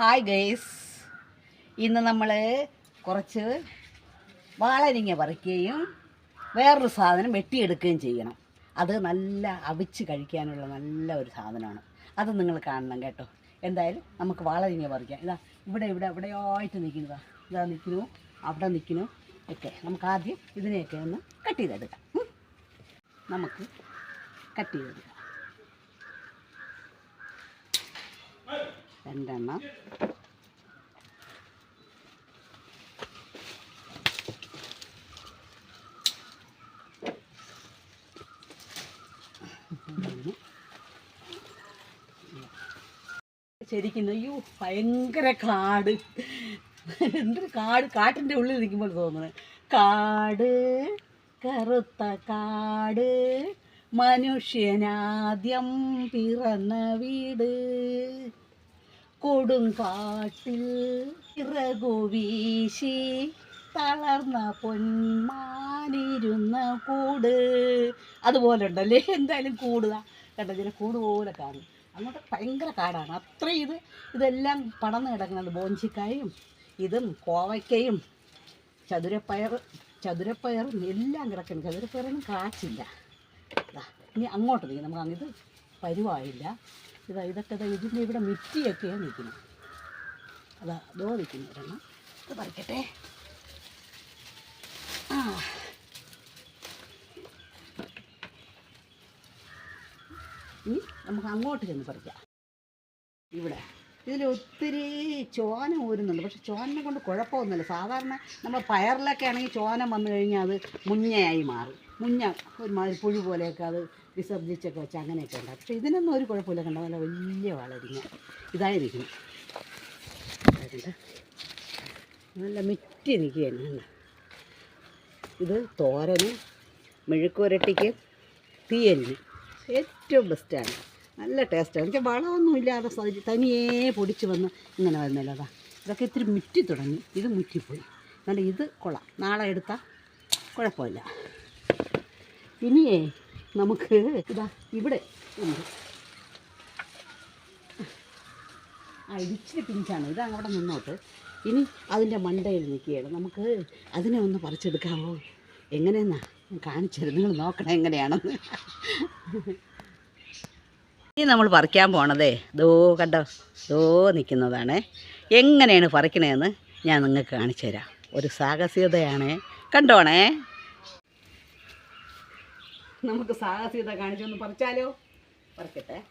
Hi guys ഇന്ന് നമ്മൾ കുറച്ച് വാളരിങ്ങ പറിക്കുകയും വേറൊരു സാധനം വെട്ടിയെടുക്കുകയും ചെയ്യണം. അത് നല്ല അവിച്ച് കഴിക്കാനുള്ള നല്ല ഒരു സാധനമാണ്. അത് നിങ്ങൾ കാണണം കേട്ടോ. എന്തായാലും നമുക്ക് വാളരിങ്ങ പറിക്കാം. ഇതാ ഇവിടെ ഇവിടെ എവിടെയായിട്ട് നിൽക്കുന്നതാ ഇതാ നിൽക്കുന്നു. അവിടെ നിൽക്കുന്നു. ഒക്കെ. നമുക്ക് ആദ്യം ഇതിനെയൊക്കെ ഒന്ന് കട്ട് ചെയ്തെടുക്കാം. നമുക്ക് കട്ട് ചെയ്തെടുക്കാം. രണ്ടെണ്ണം. ശരിക്കും അയ്യോ ഭയങ്കര കാട്. എന്തൊരു കാട്? കാട്ടിന്റെ ഉള്ളിൽ നിൽക്കുമ്പോൾ തോന്നുന്നത്. കാട് കറുത്ത കാട് മനുഷ്യനാദ്യം പിറന്ന വീട്. കൊടുങ്കാട്ടിൽ ഇറകുവീശി തളർന്ന പൊന്മാനിരുന്ന കൂട്. അതുപോലെ ഉണ്ടല്ലേ എന്തായാലും കൂടുക കണ്ടോ? ചില കൂട് പോലെ കാണും. അങ്ങോട്ട് ഭയങ്കര കാടാണ്. അത്ര ഇത് ഇതെല്ലാം പടന്ന് കിടക്കുന്നത് ബോഞ്ചിക്കായും ഇതും കോവയ്ക്കയും ചതുരപ്പയർ ചതുരപ്പയറും എല്ലാം കിടക്കുന്നു. ചതുരപ്പയറൊന്നും കാച്ചില്ല. ഇനി അങ്ങോട്ട് നീ നമുക്ക് ഇത് പരുവായില്ല. ഇതാ ഇതൊക്കെ ഇതിന്റെ ഇവിടെ മിറ്റിയൊക്കെയാണ് നിൽക്കുന്നത്. അതാ ദോ നിൽക്കുന്നു ഒരെണ്ണം ഇത് പറിക്കട്ടെ. ആ. ഇനി നമുക്ക് അങ്ങോട്ട് ചെന്ന് പറിക്കാം. ഇവിടെ. ഇതിൽ ഒത്തിരി ചോന ഊരുന്നുണ്ട്. പക്ഷെ ചോനെ കൊണ്ട് കുഴപ്പമൊന്നുമില്ല. സാധാരണ നമ്മൾ പയറിലൊക്കെ ആണെങ്കിൽ ചോന വന്നു കഴിഞ്ഞാൽ അത് മുഞ്ഞയായി മാറും. മുഞ്ഞ ഒരുമാതിരി പുഴു പോലെയൊക്കെ അത് വിസർജിച്ചൊക്കെ വെച്ച് അങ്ങനെയൊക്കെ ഉണ്ടാകും പക്ഷെ ഇതിനൊന്നും ഒരു കുഴപ്പമില്ല കണ്ടോ? നല്ല വലിയ വളരിങ്ങ. ഇതായിരിക്കും. നല്ല മിറ്റി നിൽക്കുകയാണ്? ഇത് തോരന് മെഴുക്കുരട്ടിക്ക് തീയലിന്. ഏറ്റവും ബെസ്റ്റാണ് നല്ല ടേസ്റ്റാണ് എനിക്ക് വളമൊന്നുമില്ലാതെ തനിയേ പൊടിച്ച് വന്ന് ഇങ്ങനെ വരുന്നില്ല അതാ. ഇതൊക്കെ ഇത്തിരി മുറ്റി തുടങ്ങി. ഇത് മുറ്റിപ്പോയി. നല്ല ഇത് കൊള്ളാം. നാളെ എടുത്താൽ കുഴപ്പമില്ല. ഇനിയേ നമുക്ക് ഇതാ ഇവിടെ ഉണ്ട്. ആ ഇച്ചിരി പിഞ്ചാണ്. ഇത് അവിടെ നിന്നോട്ട്. ഇനി അതിന്റെ മണ്ടയിൽ നിൽക്കുകയാണ്. നമുക്ക് അതിനെ ഒന്ന് പറിച്ചെടുക്കാമോ എങ്ങനെയെന്നാ? കാണിച്ചത് നിങ്ങൾ നോക്കണം എങ്ങനെയാണെന്ന്. ഇനി നമ്മൾ പറിക്കാൻ പോണതേ. ദോ കണ്ടോ? ദോ നിൽക്കുന്നതാണ് എങ്ങനെയാണ് പറിക്കണേന്ന് ഞാൻ നിങ്ങൾക്ക് കാണിച്ചു തരാം. ഒരു സാഹസികതയാണ്. കണ്ടോണേ? നമുക്ക് സാഹസികത കാണിച്ചൊന്ന് പറിച്ചാലോ? പറിക്കട്ടെ.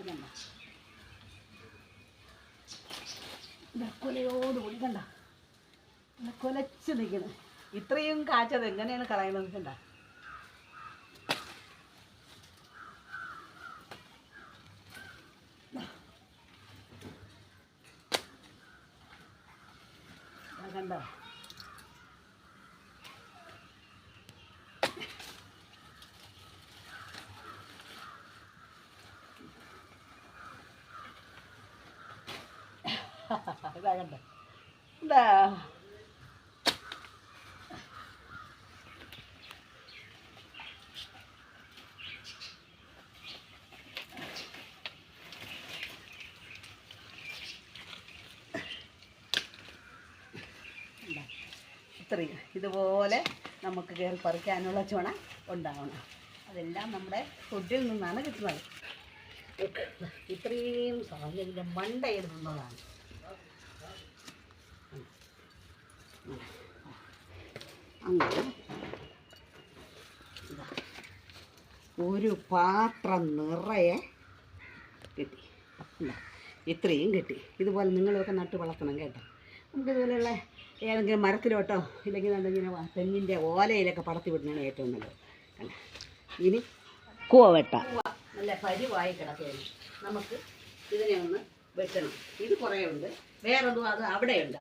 ഇതാ ഇതക്കൊലയോടുകൂടി കൊലയോട് കൂടി കണ്ട കൊലച്ച് നിൽക്കുന്നത് ഇത്രയും കാച്ചത് എങ്ങനെയാണ് കളയണത് കണ്ട? കണ്ടോ? ഇതാ കണ്ടോ ഇതാ. ഇതാ. ഇത്രയും ഇതുപോലെ നമുക്ക് കയറി പറിക്കാനുള്ള ചുണ ഉണ്ടാവണം. അതെല്ലാം നമ്മുടെ ഫുഡിൽ നിന്നാണ് കിട്ടുന്നത്. ഇത്രയും സാധനം മണ്ടയിൽ നിന്നതാണ് അങ്ങനെ ഒരു പാത്രം നിറയെ കിട്ടി. ഇത്രയും കിട്ടി. ഇതുപോലെ നിങ്ങളൊക്കെ നട്ട് വളർത്തണം കേട്ടോ. നമുക്ക് ഇതുപോലെയുള്ള ഏതെങ്കിലും മരത്തിലോട്ടോ ഇല്ലെങ്കിൽ എന്തെങ്കിലും തെങ്ങിന്റെ ഓലയിലൊക്കെ പടത്തി വിടുന്നതാണ് ഏറ്റവും നല്ലത്. അല്ല ഇനി കൂവ വെട്ടാം നല്ല പരിവായി കിടക്കുകയാണ്. നമുക്ക് ഇതിനെ ഒന്ന് വെട്ടണം. ഇത് കുറേ ഉണ്ട്. വേറൊന്നും അത് അവിടെയുണ്ട്.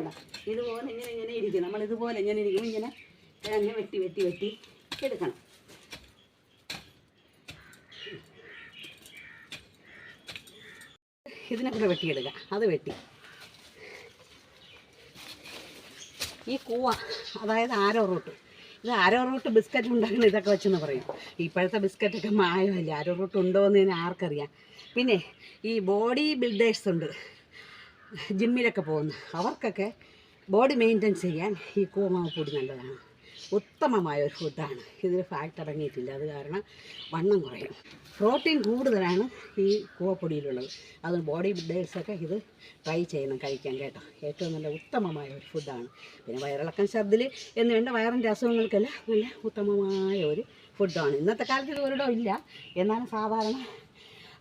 ഉണ്ടോ ഇതുപോലെ ഇങ്ങനെ ഇങ്ങനെ ഇരിക്കും. നമ്മൾ ഇതുപോലെ ഇങ്ങനെ ഇരിക്കും ഇങ്ങനെ തേങ്ങ വെട്ടി വെട്ടി വെട്ടി എടുക്കണം. ഇതിനെ കൂടെ വെട്ടിയെടുക്കുക അത് വെട്ടി. ഈ കൂവ അതായത് ആരോ റൂട്ട്. ഇത് ആരോ റൂട്ട് ബിസ്ക്കറ്റ് ഉണ്ടാക്കുന്ന ഇതൊക്കെ വെച്ചെന്ന് പറയും. ഇപ്പോഴത്തെ ബിസ്ക്കറ്റൊക്കെ മായമല്ലേ? ആരോ റൂട്ട് ഉണ്ടോ എന്ന് ഞാൻ ആർക്കറിയാം. പിന്നെ ഈ ബോഡി ബിൽഡേഴ്സ് ഉണ്ട്. ജിമ്മിലൊക്കെ പോകുന്ന. അവർക്കൊക്കെ ബോഡി മെയിന്റെയിൻ ചെയ്യാൻ ഈ കൂമാവ് പൊടി നല്ലതാണ്. ഉത്തമമായ ഒരു ഫുഡാണ്. ഇതിൽ ഫാറ്റ് അടങ്ങിയിട്ടില്ല. അത് കാരണം വണ്ണം കുറയും. പ്രോട്ടീൻ കൂടുതലാണ് ഈ കൂവപ്പൊടിയിലുള്ളത്. അത് ബോഡി ബിൽഡേഴ്സൊക്കെ ഇത് ട്രൈ ചെയ്യണം കഴിക്കാൻ കേട്ടോ. ഏറ്റവും നല്ല ഉത്തമമായ ഒരു ഫുഡാണ്. പിന്നെ വയറിളക്കം ഛർദിൽ എന്ന് വേണ്ട വയറിന്റെ അസുഖങ്ങൾക്കെല്ലാം നല്ല ഉത്തമമായ ഒരു ഫുഡാണ്. ഇന്നത്തെ കാലത്ത് ഇത് ഒരിടം ഇല്ല. എന്നാലും സാധാരണ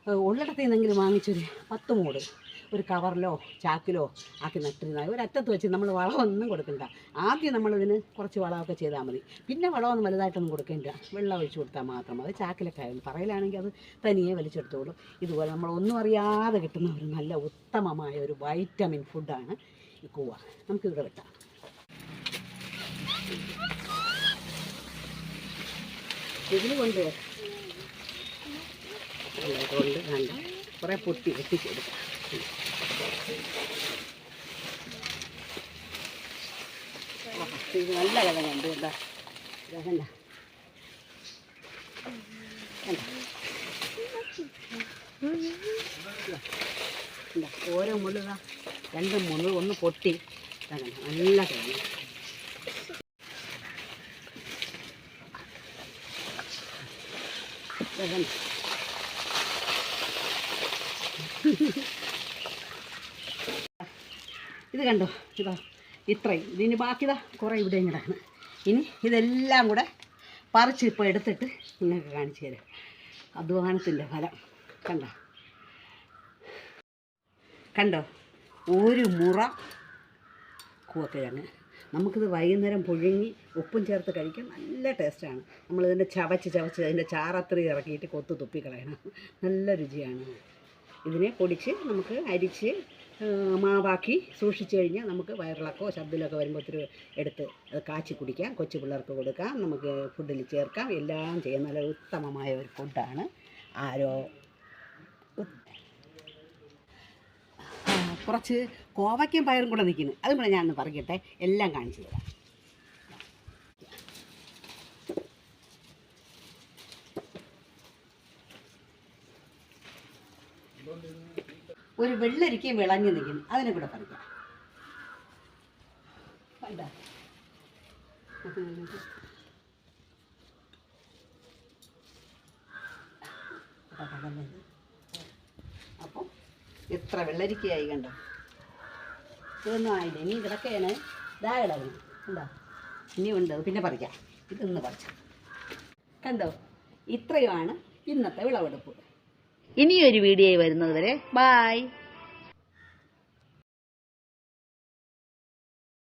ഉള്ളിടത്ത് നിന്നെങ്കിലും വാങ്ങിച്ചൊരു പത്ത് മൂട് ഒരു കവറിലോ ചാക്കിലോ ആക്കി നട്ടിരുന്നാൽ ഒരറ്റത്ത് വെച്ച് നമ്മൾ വളമൊന്നും കൊടുക്കണ്ട. ആദ്യം നമ്മളിതിന് കുറച്ച് വളമൊക്കെ ചെയ്താൽ മതി. പിന്നെ വളമൊന്നും വലുതായിട്ടൊന്നും കൊടുക്കേണ്ട. വെള്ളം ഒഴിച്ചു കൊടുത്താൽ മാത്രം അത് ചാക്കിലൊക്കെ ആയാലും പറയലാണെങ്കിൽ അത് തനിയെ വലിച്ചെടുത്തോളും. ഇതുപോലെ നമ്മൾ ഒന്നും അറിയാതെ കിട്ടുന്ന ഒരു നല്ല ഉത്തമമായ ഒരു വൈറ്റമിൻ ഫുഡാണ് ഈ കൂവ. നമുക്കിവിടെ വെട്ടാം. ഇതിന് കൊണ്ട് കൊണ്ട് വേണ്ട. കുറേ പൊട്ടി വെട്ടിച്ചെടുക്കാം. ആഹാ, ഇത് നല്ല കിഴങ്ങുണ്ട് കണ്ട? ഓരോ മുള്ളുക രണ്ട് മുള്ളു ഒന്ന് പൊട്ടി. നല്ല കിഴങ്ങ്. ഇത് കണ്ടോ? ഇതാ ഇത്രയും. ഇതിന് ബാക്കിതാ കുറേ ഇവിടെ ഇങ്ങടാണ് ഇനി ഇതെല്ലാം കൂടെ പറിച്ച് ഇപ്പോൾ എടുത്തിട്ട് നിങ്ങൾക്ക് കാണിച്ചു തരാം. അധ്വാനത്തിന്റെ ഫലം. കണ്ടോ? കണ്ടോ? ഒരു മുറ കൂവക്കിഴങ്ങ് നമുക്കിത് വൈകുന്നേരം പുഴുങ്ങി ഉപ്പും ചേർത്ത് കഴിക്കാൻ നല്ല ടേസ്റ്റാണ്. നമ്മളിതിന്റെ ചവച്ച് ചവച്ച് അതിന്റെ ചാറത്രി ഇറക്കിയിട്ട് കൊത്തു തുപ്പിക്കളയണം. നല്ല രുചിയാണ്. ഇതിനെ പൊടിച്ച് നമുക്ക് അരിച്ച് മാവാക്കി സൂക്ഷിച്ചു കഴിഞ്ഞാൽ നമുക്ക് വയറിളക്കോ ശബ്ദമൊക്കെ വരുമ്പോൾ ഒത്തിരി എടുത്ത് അത് കാച്ചി കുടിക്കാം കൊച്ചു പിള്ളേർക്ക് കൊടുക്കാം നമുക്ക് ഫുഡിൽ ചേർക്കാം എല്ലാം ചെയ്യുന്ന നല്ല ഉത്തമമായ ഒരു ഫുഡാണ് ആരോ കുറച്ച് കോവയ്ക്കും പയറും കൂടെ നിൽക്കുന്നു. അതും കൂടെ ഞാനൊന്ന് പറയട്ടെ എല്ലാം കാണിച്ചു തരാം. ഒരു വെള്ളരിക്കയും വിളഞ്ഞു നിൽക്കുന്നു. അതിനെ കൂടെ പറിക്കാം. കണ്ടോ? അതാ കടന്നത്. അപ്പം എത്ര വെള്ളരിക്കയായി കണ്ടോ? ഇതൊന്നും ആയില്ല. ഇനി കിടക്കേനെ ഇതാ കിടക്കണം കണ്ടോ? ഇനി ഉണ്ട്. പിന്നെ പറിക്കാം. ഇതൊന്ന് പറിച്ചു. കണ്ടോ? ഇത്രയുമാണ് ഇന്നത്തെ വിളവെടുപ്പ്. ഇനിയൊരു വീഡിയോ വരുന്നത് വരെ ബായ്